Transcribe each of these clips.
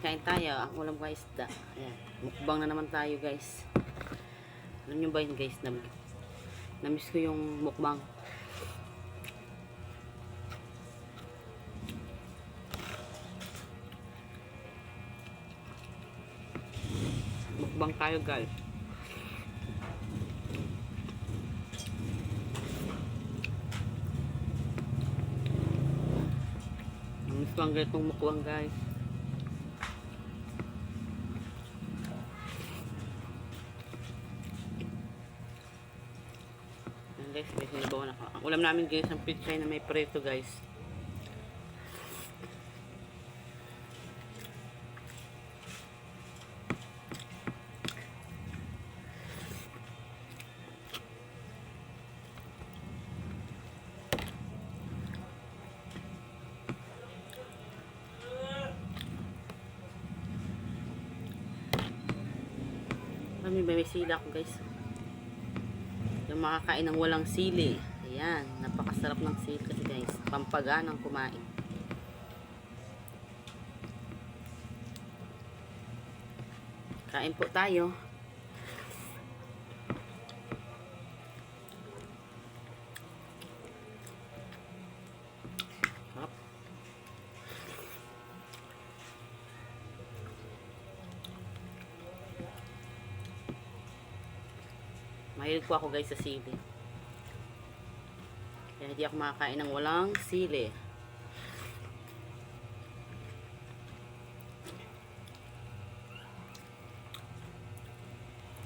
kain tayo. Ang ulam ko isda. Ayan. Mukbang na naman tayo guys. Alam nyo ba yun guys? Na, namiss ko yung mukbang. Mukbang tayo guys. Namiss ko ang ganitong mukbang guys. Guys, may sinibaw na ako. Ang ulam namin guys, ang pizza na may preto guys. Kami may sila ko guys. Yung makakain ng walang sili. Ayan, napakasarap ng sili kasi guys. Pampaganang kumain. Kain po tayo. Mahilig po ako guys sa sili. Kaya hindi ako makakain ng walang sili.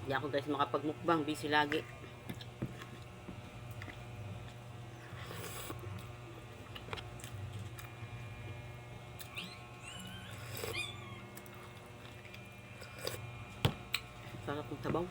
Hindi ako guys makapagmukbang. Busy lagi. Sarap ng tabaw.